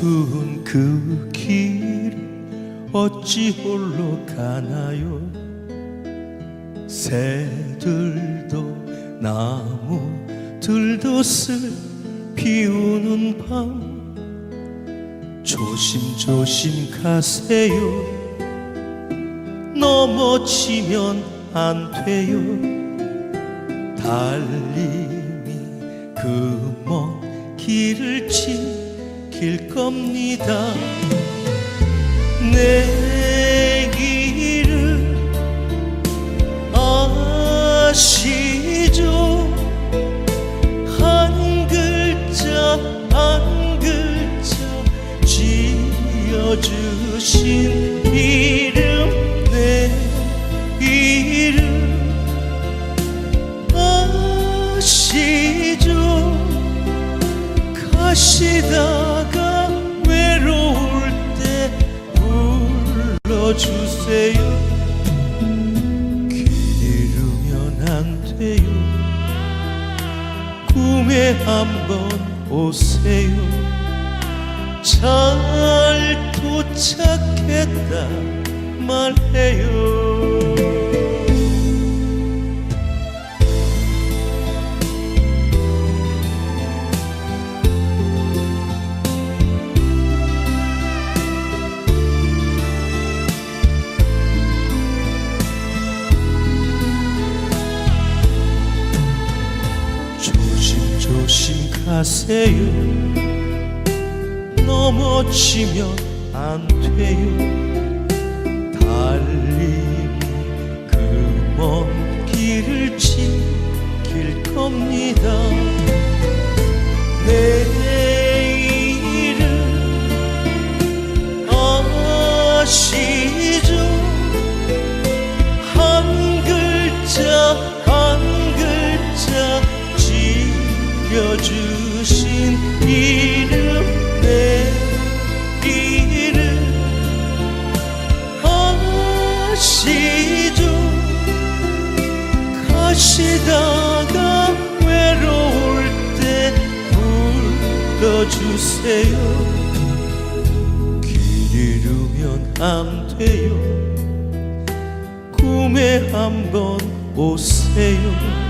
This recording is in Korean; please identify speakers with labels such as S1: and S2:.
S1: 어두운 그길 어찌 홀로 가나요? 새들도 나무들도 슬 비우는 밤. 조심조심 가세요. 넘어지면 안 돼요. 달림이 그먼 길을 지킬 겁니다. 내 길을 아시죠? 한 글자 한 글자 지어주신 이름 내 이름 아시죠? 가시다 주세요. 길 잃으면 안 돼요. 꿈에 한번 오세요. 잘 도착했다 말해요 조심조심 가세요. 넘어지면 안 돼요. 달림이 그먼 길을 지킬 겁니다 주신 이름 내 이름 아시죠. 가시다가 외로울 때 불러주세요. 길 잃으면 안 돼요. 꿈에 한번 오세요